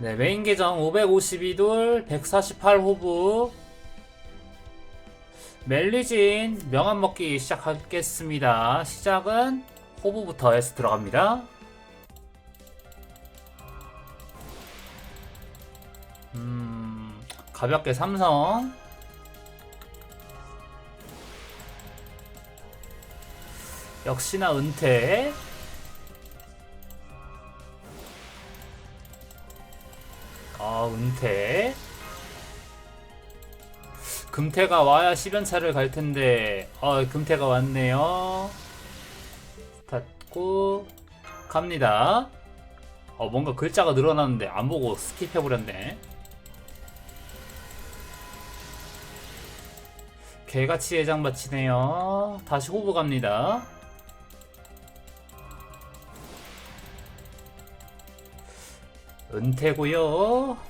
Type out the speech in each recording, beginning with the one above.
네, 메인 계정 552돌 148호부 멜리진 명함 먹기 시작하겠습니다. 시작은 호부부터 해서 들어갑니다. 음, 가볍게 삼성. 역시나 은퇴. 아, 은퇴. 금태가 와야 10연차를 갈 텐데, 어, 금태가 왔네요. 닫고, 갑니다. 어, 뭔가 글자가 늘어났는데, 안 보고 스킵해버렸네. 개같이 예장 바치네요. 다시 호부 갑니다. 은퇴고요.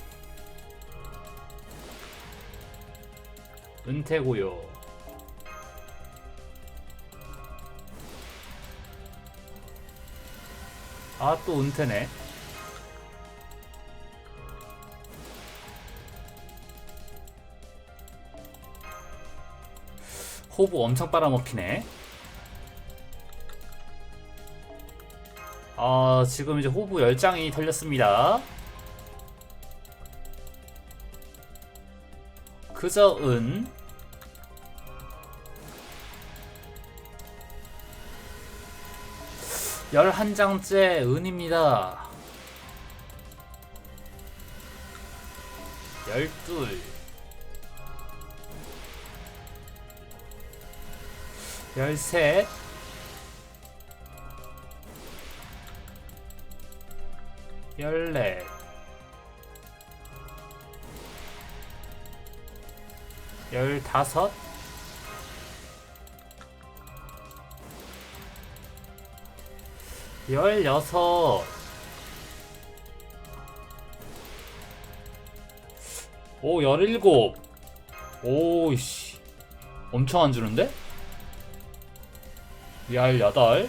은퇴고요. 아, 또 은퇴네. 호부 엄청 빨아먹히네. 아, 지금 이제 호부 10장이 털렸습니다. 그저 은. 열한 장째 은입니다. 열둘. 열셋. 열넷. 열다섯. 열여섯. 오, 열일곱. 오이씨. 엄청 안 주는데? 열여덟.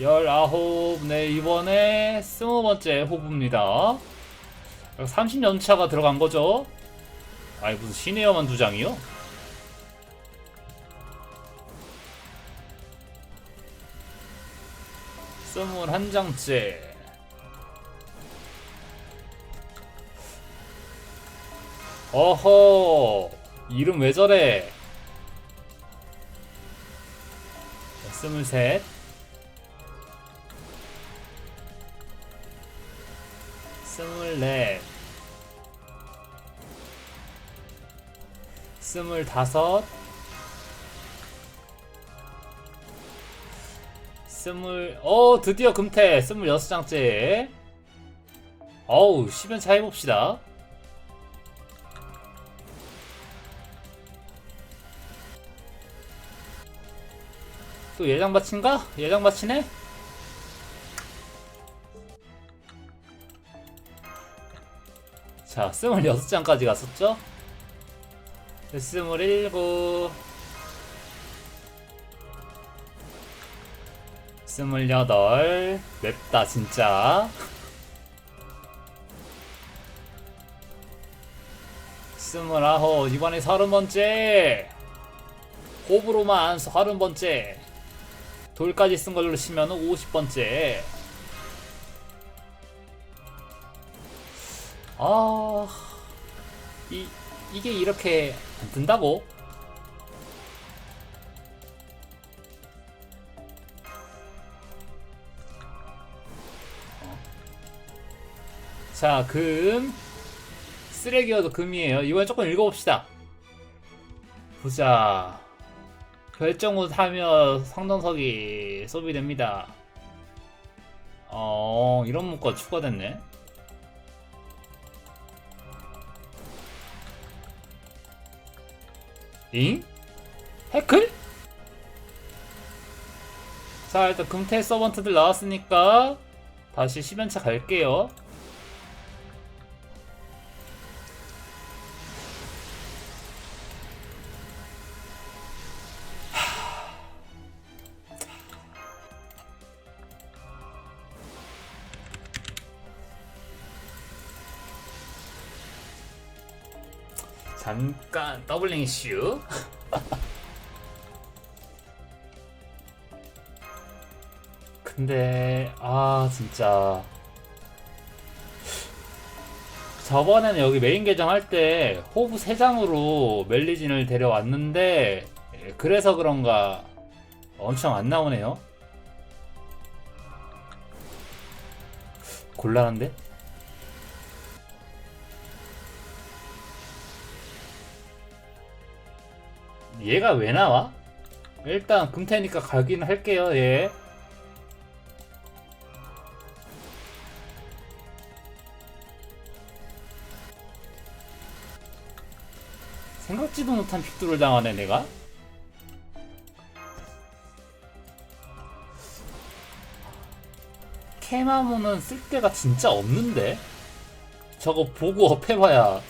열아홉. 네, 이번에 스무 번째 호부입니다. 30연차가 들어간 거죠? 아니, 무슨 시니어만 두 장이요? 한 장째. 어허, 이름 왜 저래? 스물셋. 스물넷. 스물다섯. 스물, 어, 드디어 금태. 스물여섯 장째. 어우, 10연차 해봅시다. 또 예장 바친가? 예장 바치네? 자, 26장까지 갔었죠? 27 28 맵다 진짜. 스물아홉. 이번에 서른 번째. 호불호만 서른 번째. 돌까지 쓴 걸로 치면 50번째. 아... 이, 이게 이렇게 안 뜬다고? 자, 금. 쓰레기여도 금이에요. 이번엔 조금 읽어봅시다. 보자. 결정후 하며 상동석이 소비됩니다. 어, 이런 문구가 추가됐네. 잉? 해클? 자, 일단 금태 서번트들 나왔으니까 다시 10연차 갈게요. 잠깐 더블링 이슈. 근데 아 진짜 저번에는 여기 메인 계정 할 때 호브 3장으로 멜리진을 데려왔는데 예, 그래서 그런가 엄청 안 나오네요. 곤란한데? 얘가 왜 나와? 일단 금태니까 가긴 할게요. 예. 생각지도 못한 픽두를 당하네 내가. 케마모는 쓸데가 진짜 없는데 저거 보고 업해봐야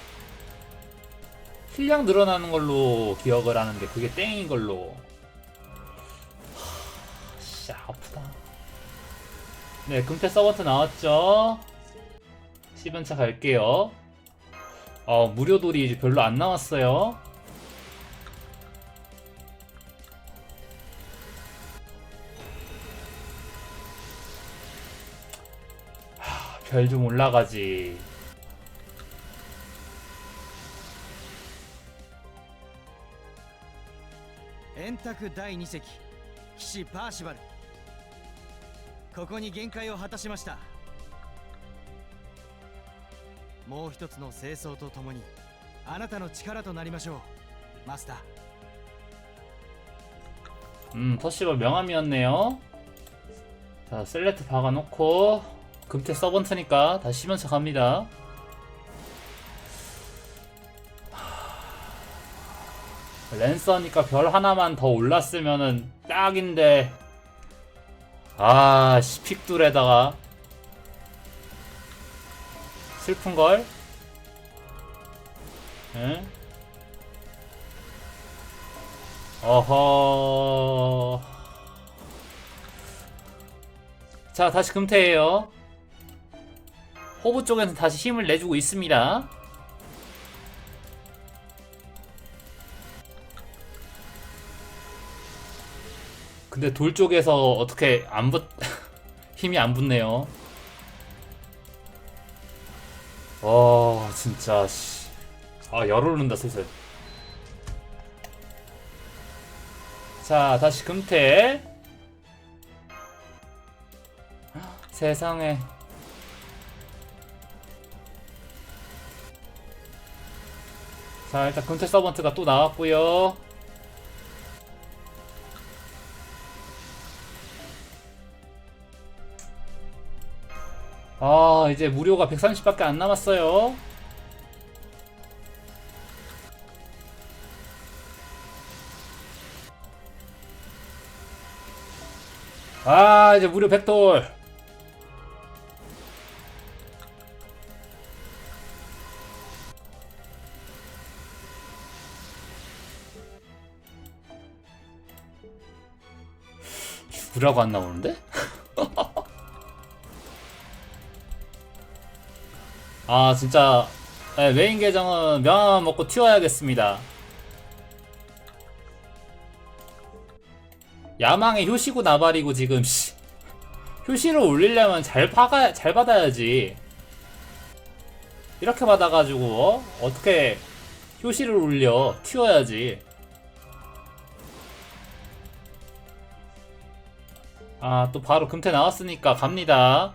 힐량 늘어나는 걸로 기억을 하는데 그게 땡인 걸로. 하, 씨 아프다. 네 금태 서버트 나왔죠? 10연차 갈게요. 어 무료돌이 이제 별로 안 나왔어요. 별좀 올라가지 円卓第2隻騎士パーシバルここに限界を果たしましたもう一つの清掃とともにあなたの力となりましょうマスター 음, 퍼시벌 명함이었네요. 자, 셀레트 박아놓고 금태 서번트니까 다시 시면서 갑니다. 랜서니까 별 하나만 더 올랐으면은 딱인데 아, 시픽둘에다가 슬픈걸? 응? 어허. 자, 다시 금태예요. 호부 쪽에서 다시 힘을 내주고 있습니다. 근데 돌 쪽에서 어떻게 안 붙, 힘이 안 붙네요. 와, 진짜, 씨. 아, 열 오른다, 슬슬. 자, 다시 금태. 세상에. 자, 일단 금태 서번트가 또 나왔고요. 아, 이제 무료가 130밖에 안 남았어요. 아 이제 무료 100돌 죽으라고 안 나오는데? 아 진짜 네, 메인 계정은 명함 먹고 튀어야겠습니다 야망의 효시고 나발이고 지금 씨. 효시를 올리려면 잘 파가 잘 받아야지. 이렇게 받아가지고 어? 어떻게 효시를 올려 튀어야지. 아 또 바로 금태 나왔으니까 갑니다.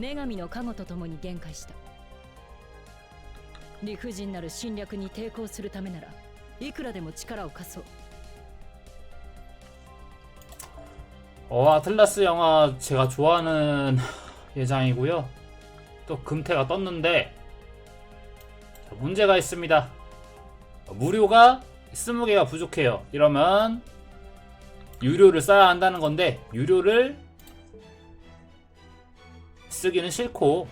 女神の加護と共に限界した理不尽なる侵略に抵抗するためならいくらでも力を貸そう 어, 아틀라스 영화 제가 좋아하는 예장이고요. 또 금태가 떴는데 자, 문제가 있습니다. 무료가 20개가 부족해요. 이러면 유료를 써야 한다는 건데 유료를 쓰기는 싫고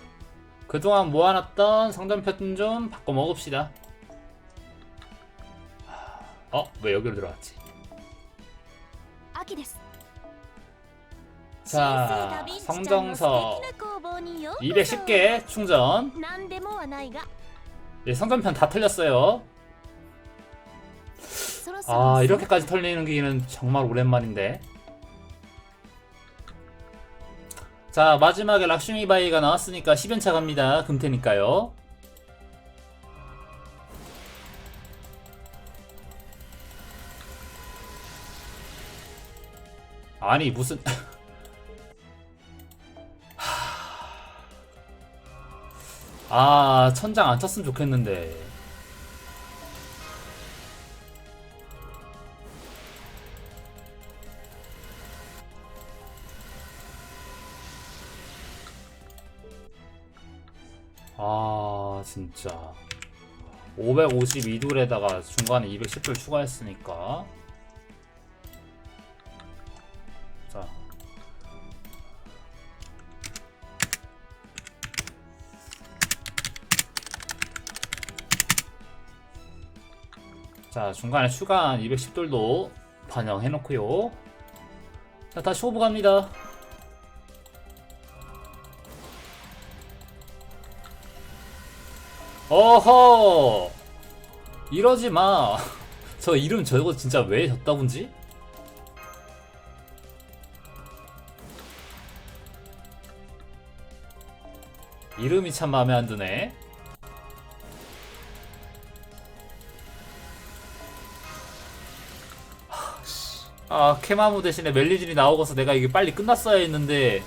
그동안 모아놨던 상점편 좀 바꿔 먹읍시다. 어? 왜 여기로 들어왔지? 자, 성정서 210개 충전. 네, 성전편 다 틀렸어요. 아, 이렇게까지 털리는 기는 정말 오랜만인데. 자, 마지막에 락슈미 바이가 나왔으니까 10연차 갑니다. 금태니까요. 아니, 무슨. 아, 천장 안 쳤으면 좋겠는데. 아 진짜 552둘에다가 중간에 210둘 추가했으니까 자 자, 중간에 추가한 210돌도 반영해놓고요. 자, 다시 호부 갑니다. 어허! 이러지 마. 저 이름 저거 진짜 왜 졌다 본지? 이름이 참 마음에 안 드네. 아, 케마무 대신에 멜리진이 나오고서 내가 이게 빨리 끝났어야 했는데,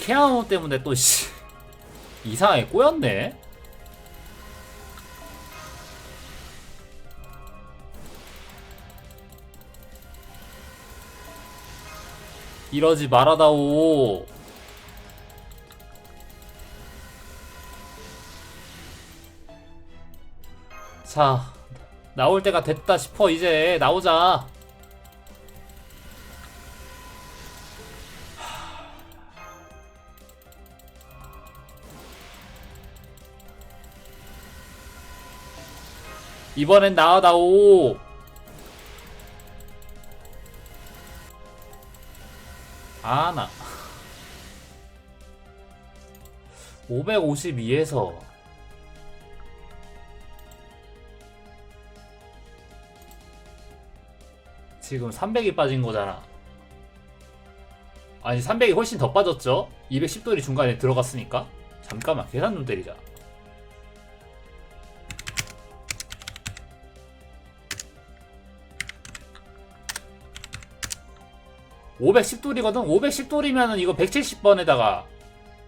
케마무 때문에 또, 씨, 이상하게 꼬였네? 이러지 말아다오. 자, 나올 때가 됐다 싶어, 이제. 나오자. 이번엔 나와다오. 아, 나. 552에서 지금 300이 빠진 거잖아. 아니, 300이 훨씬 더 빠졌죠? 210돌이 중간에 들어갔으니까. 잠깐만, 계산 좀 때리자. (510돌이거든) (510돌이면은) 이거 (170번에다가)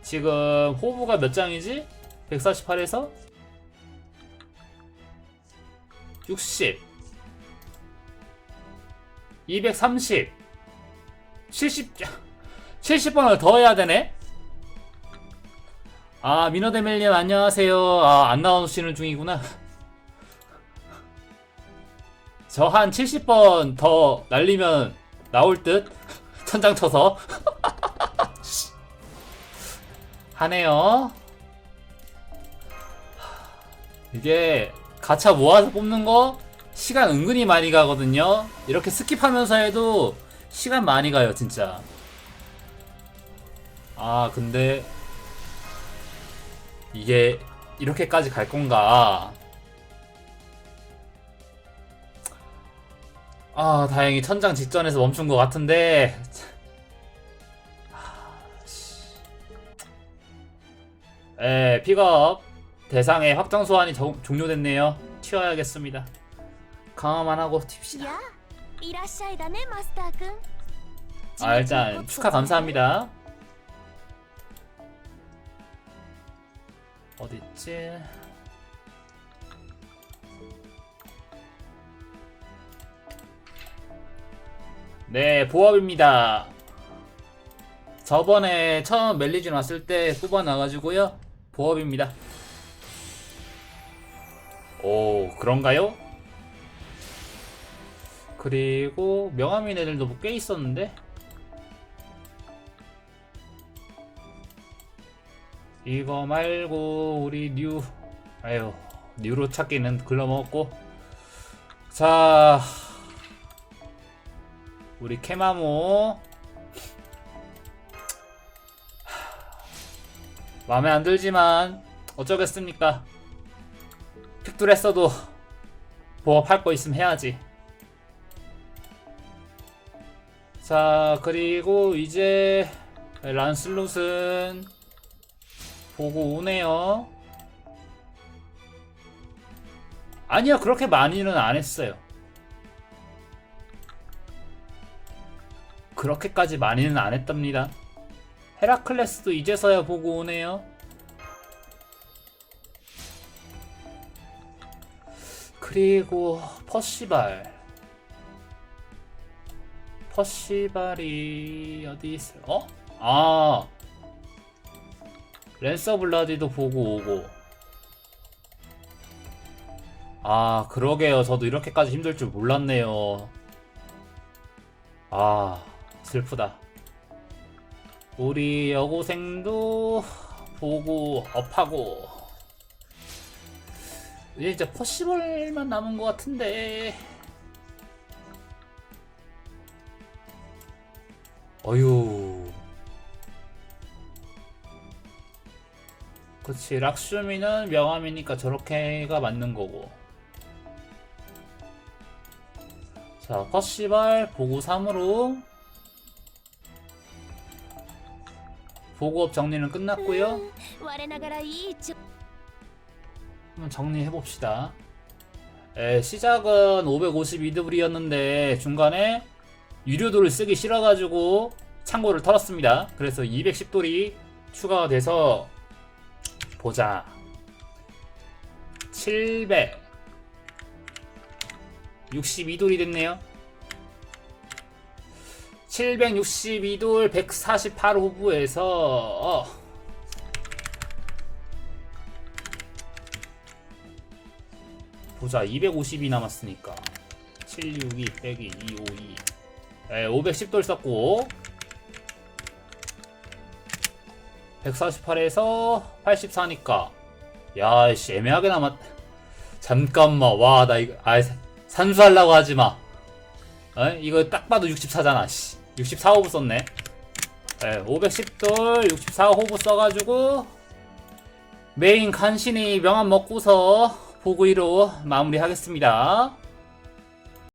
지금 호부가 몇 장이지? 148에서 60 230 70 70번을 더 해야 되네? 아 미노데멜님 안녕하세요. 아 안 나오시는 중이구나. 저 한 70번 더 날리면 나올 듯 천장 쳐서 하네요. 이게 가차 모아서 뽑는 거 시간 은근히 많이 가거든요. 이렇게 스킵하면서 해도 시간 많이 가요, 진짜. 아, 근데 이게 이렇게까지 갈 건가? 아 다행히 천장 직전에서 멈춘 것 같은데. 아, 에 픽업. 대상의 확정 소환이 정, 종료됐네요. 튀어야겠습니다. 강화만 하고 팁시다. 아 일단 축하 감사합니다. 어딨지? 네 보합입니다. 저번에 처음 멜리진 왔을 때 뽑아놔가지고요. 보업입니다. 오, 그런가요? 그리고 명함인 애들도 뭐꽤 있었는데? 이거 말고 우리 뉴 아유 뉴로 찾기는 글러먹었고 자 우리 케마모. 마음에 안 들지만 어쩌겠습니까? 픽돌 했어도 보합할 거 있으면 해야지. 자 그리고 이제 란슬롯은 보고 오네요. 아니요 그렇게 많이는 안 했어요 그렇게까지 많이는 안 했답니다. 헤라클레스도 이제서야 보고 오네요. 그리고 퍼시발. 퍼시발이 어디 있어요? 어? 아. 랜서 블라디도 보고 오고. 아 그러게요. 저도 이렇게까지 힘들 줄 몰랐네요. 아 슬프다. 우리 여고생도 보고 업하고. 이제 이제 퍼시벌만 남은 것 같은데. 어휴. 그치 락슈미는 명함이니까 저렇게가 맞는 거고. 자 퍼시발 보고 3으로 보고업 정리는 끝났고요. 한번 정리해 봅시다. 시작은 552드블이었는데 중간에 유료도를 쓰기 싫어가지고 창고를 털었습니다. 그래서 210돌이 추가가 돼서 보자. 762돌이 됐네요. 762돌 148 호부에서 어, 보자 250이 남았으니까. 762 빼기 252 에, 510돌 썼고. 148에서 84니까. 야씨 애매하게 남았 잠깐만 와 나 이거 아 산수하려고 하지마. 어? 이거 딱 봐도 64잖아 씨 64호부 썼네 에, 510돌 64호부 써가지고 메인 간신히 명함 먹고서 보고 이로 마무리하겠습니다.